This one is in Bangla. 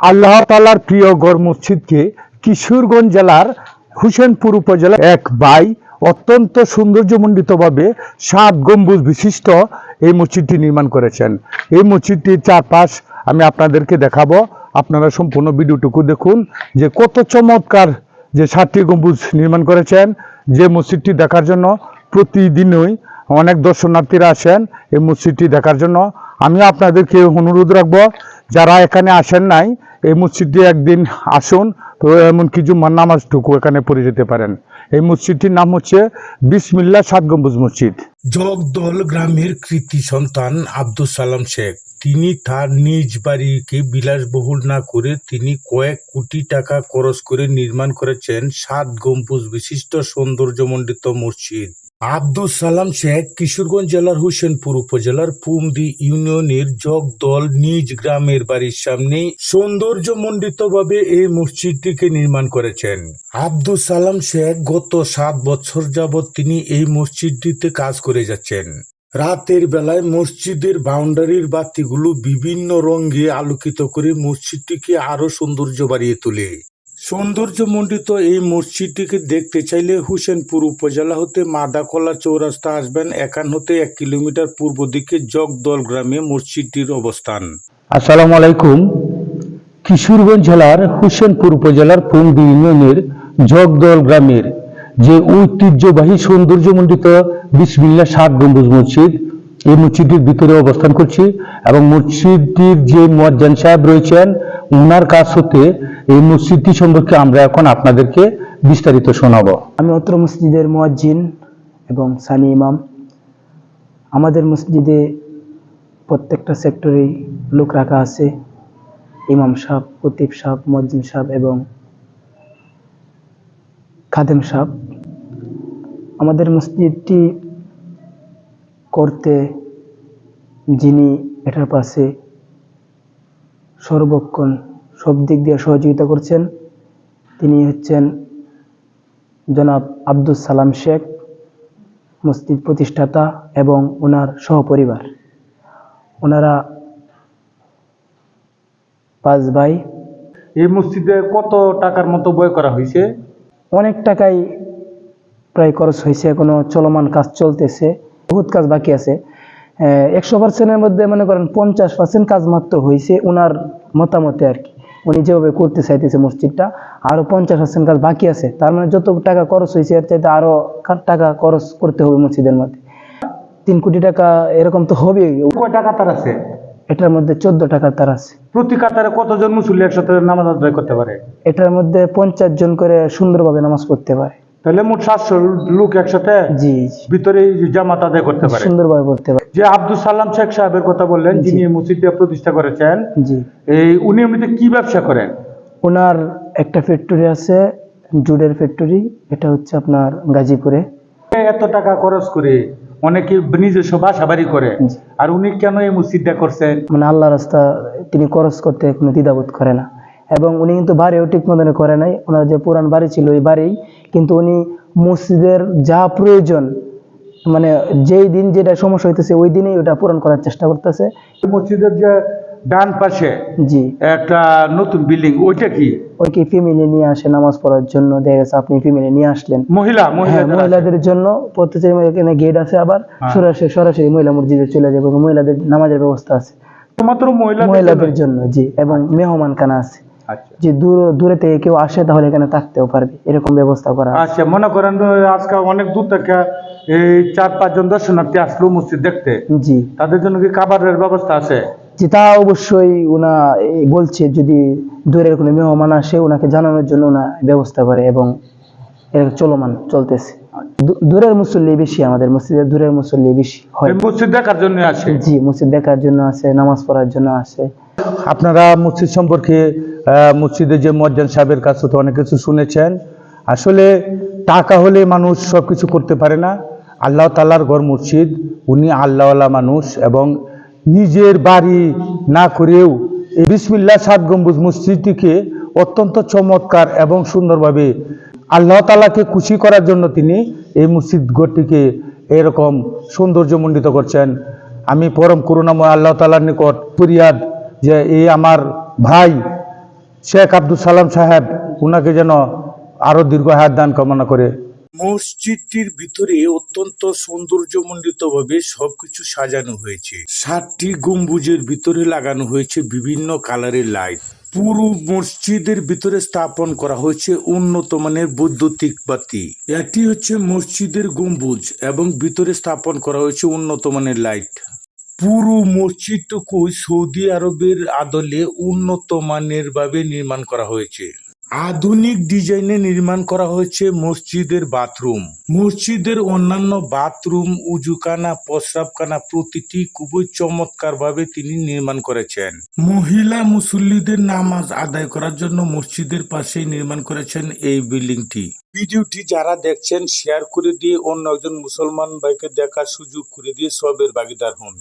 আল্লাহ তালার প্রিয় গড় মসজিদকে কিশোরগঞ্জ জেলার হুসেনপুর উপজেলার এক বাই অত্যন্ত সৌন্দর্যমণ্ডিতভাবে সাত গম্বুজ বিশিষ্ট এই মসজিদটি নির্মাণ করেছেন। এই মসজিদটির চারপাশ আমি আপনাদেরকে দেখাবো। আপনারা সম্পূর্ণ ভিডিওটুকু দেখুন যে কত চমৎকার যে সাতটি গম্বুজ নির্মাণ করেছেন। যে মসজিদটি দেখার জন্য প্রতিদিনই অনেক দর্শনার্থীরা আসেন এই মসজিদটি দেখার জন্য। আমি আপনাদেরকে অনুরোধ রাখব, যারা এখানে আসেন নাই এই মসজিদটি একদিন আসুন, তো এমনকি জুম্মার নামাজটুকু এখানে পড়ে যেতে পারেন। এই মসজিদটির নাম হচ্ছে বিসমিল্লা সাত গম্বুজ মসজিদ। জগদল গ্রামের কৃতি সন্তান আব্দুল সালাম শেখ। তিনি তার নিজ বাড়িকে বিলাসবহুল না করে তিনি কয়েক কোটি টাকা খরচ করে নির্মাণ করেছেন সাত গম্বুজ বিশিষ্ট সৌন্দর্যমণ্ডিত মসজিদ। আব্দুল সালাম শেখ কিশোরগঞ্জ জেলার হোসেনপুর উপজেলার পুমদি ইউনিয়নের জগদল নিজ গ্রামের বাড়ির সামনে সৌন্দর্যমণ্ডিত ভাবে এই মসজিদটিকে নির্মাণ করেছেন। আব্দুল সালাম শেখ গত সাত বছর যাবৎ তিনি এই মসজিদটিতে কাজ করে যাচ্ছেন। রাতের বেলায় মসজিদের বাউন্ডারির বাতিগুলো বিভিন্ন রঙে আলোকিত করে মসজিদটিকে আরও সৌন্দর্য বাড়িয়ে তোলে। সৌন্দর্যমণ্ডিত এই মসজিদটিকে দেখতে চাইলে হুসেনপুর উপজেলা হতে মাদাকলা চৌরাস্তা আসবেন। এখান হতে এক কিলোমিটার পূর্ব দিকে জগদল গ্রামে মসজিদটির অবস্থান। আসসালামু আলাইকুম। কিশোরগঞ্জ জেলার হুসেনপুর উপজেলার পুন্দি ইউনিয়নের জগদল গ্রামের যে ঐতিহ্যবাহী সৌন্দর্যমণ্ডিত বিসমিল্লা সাত গম্বুজ মসজিদ, এই মসজিদটির ভিতরে অবস্থান করছি এবং মসজিদটির যে মুয়াজ্জান সাহেব রয়েছেন ওনার কাছ হতে এই মসজিদটি সম্পর্কে আমরা এখন আপনাদেরকে বিস্তারিত শোনাবো। আমি অত্র মসজিদের মুয়াজ্জিন এবং সানি ইমাম। আমাদের মসজিদে প্রত্যেকটা সেক্টরেই লোক রাখা আছে। ইমাম সাহেব কতিব সাহেব, মুয়াজ্জিন সাহেব এবং খাদেম সাহেব। আমাদের মসজিদটি করতে যিনি এটার পাশে সর্বক্ষণ সব দিক দিয়ে সহযোগিতা করছেন। তিনি হচ্ছেন জনাব আব্দুল সালাম শেখ মসজিদ প্রতিষ্ঠাতা এবং ওনার সহপরিবার। ওনারা পাঁচ ভাই। এই মসজিদে কত টাকার মতো বয় করা হয়েছে? অনেক টাকাই প্রায় খরচ হয়েছে এখনও চলমান কাজ চলতেছে বহুত কাজ বাকি আছে। একশো পার্সেন্টের মধ্যে মনে করেন পঞ্চাশ পার্সেন্ট কাজ মাত্র হয়েছে ওনার মতামতে আর কি। উনি যেভাবে করতে চাইতেছে মসজিদটা আরও পঞ্চাশ পার্সেন্ট কাজ বাকি আছে। তার মানে যত টাকা খরচ হয়েছে এর চাইতে আরও কা- টাকা খরচ করতে হবে মসজিদের মধ্যে। তিন কোটি টাকা এরকম তো কয় টাকা তার আছে? এটার মধ্যে চোদ্দ টাকার তার আছে। প্রতি কাতারে কতজন মুসল্লি একসাথে নামাজ আদায় করতে পারে? এটার মধ্যে পঞ্চাশ জন করে সুন্দরভাবে নামাজ পড়তে পারে। তাহলে মোট সাতশো লোক একসাথে? জি জি। ভিতরে জামাত আদায় করতে পারে? সুন্দরভাবে পড়তে পারে। যে আব্দুল সালাম শেখ সাহেবের কথা বললেন যিনি মসজিদটা প্রতিষ্ঠা করেছেন জি। এই উনি এমনিতে কি ব্যবসা করেন? ওনার একটা ফ্যাক্টরি আছে জুডের ফ্যাক্টরি এটা হচ্ছে আপনার গাজীপুরে। এত টাকা খরচ করে অনেকে নিজস্ব বাসা বাড়ি করে আর উনি কেন এই মসজিদটা করছেন? মানে আল্লাহ রাস্তা তিনি খরচ করতে কোনো দ্বিধাবোধ করে না। এবং উনি কিন্তু বাড়িও ঠিক মতন করে নাই ওনার যে পুরান বাড়ি ছিল ওই বাড়ি কিন্তু উনি মসজিদের যা প্রয়োজন মানে যেই দিন যেটা সমস্যা হইতেছে ওই দিনেই ওটা পূরণ করার চেষ্টা করতেছে। মসজিদের যে ডান পাশে জি। একটা নতুন বিল্ডিং ওইটা কি? ওইকে ফ্যামিলি নিয়ে আসে নামাজ পড়ার জন্য। দেখা গেছে আপনি ফ্যামিলি নিয়ে আসলেন। মহিলা হ্যাঁ মহিলা মহিলাদের জন্য প্রত্যেকের এখানে গেট আছে আবার। হ্যাঁ। সরাসরি সরাসরি মহিলা মসজিদে চলে যাবে মহিলাদের নামাজের ব্যবস্থা আছে। মাত্র মহিলা মহিলাদের জন্য জি এবং মেহমান খানা আছে। আচ্ছা যে দূর দূরে থেকে কেউ আসে তাহলে এখানে থাকতেও পারবে। এরকম ব্যবস্থা করা আচ্ছা মনে করেন আজকে অনেক দূর থেকে এই চার পাঁচজন দর্শনার্থী আসলো মসজিদ দেখতে। জি। তাদের জন্য কি খাবারের ব্যবস্থা আছে? যে তা অবশ্যই ওনা বলছে যদি দূরের কোনো মেহমান আসে ওনাকে জানানোর জন্য ওনা ব্যবস্থা করে এবং চলমান চলতেছে। দূরের মুসল্লি বেশি আমাদের মসজিদের দূরের মুসল্লি বেশি হয়। মসজিদ দেখার জন্য আসে? জি মসজিদ দেখার জন্য আসে নামাজ পড়ার জন্য আসে। আপনারা মসজিদ সম্পর্কে আহ, মসজিদের যে মজ্জান সাহেবের কাছে তো অনেক কিছু শুনেছেন। আসলে টাকা হলে মানুষ সব কিছু করতে পারে না। আল্লাহ তাল্লার ঘর মসজিদ উনি আল্লাহওয়ালা মানুষ এবং নিজের বাড়ি না করেও এই বিসমিল্লা সাত গম্বুজ মসজিদটিকে অত্যন্ত চমৎকার এবং সুন্দরভাবে আল্লাহ তালাকে খুশি করার জন্য তিনি এই মসজিদ ঘরটিকে এরকম সৌন্দর্যমণ্ডিত করছেন। আমি পরম করুণাময় আল্লাহ তালার নিকট ফরিয়াদ যে এই আমার ভাই শেখ আব্দুল সালাম সাহেব ওনাকে যেন আরও দীর্ঘ হায়াত দান কামনা করে। মসজিদটির ভিতরে অত্যন্ত সৌন্দর্যমণ্ডিত ভাবে সবকিছু সাজানো হয়েছে। সাতটি গম্বুজের ভিতরে লাগানো হয়েছে বিভিন্ন কালারের লাইট। পুরো মসজিদের ভিতরে স্থাপন করা হয়েছে উন্নত মানের বৈদ্যুতিক বাতি। এটি হচ্ছে মসজিদের গম্বুজ এবং ভিতরে স্থাপন করা হয়েছে উন্নত মানের লাইট। পুরো মসজিদটুকুই সৌদি আরবের আদলে উন্নত মানের ভাবে নির্মাণ করা হয়েছে। আধুনিক ডিজাইনে নির্মাণ করা হয়েছে মসজিদের বাথরুম। মসজিদের অন্যান্য বাথরুম, উজুখানা, প্রস্রাবখানা প্রতিটি খুবই চমৎকার ভাবে তিনি নির্মাণ করেছেন। মহিলা মুসল্লিদের নামাজ আদায় করার জন্য মসজিদের পাশেই নির্মাণ করেছেন এই বিল্ডিংটি। ভিডিওটি যারা দেখছেন, শেয়ার করে দিয়ে অন্য একজন মুসলমান ভাইকে দেখার সুযোগ করে দিয়ে সবের ভাগিদার হন।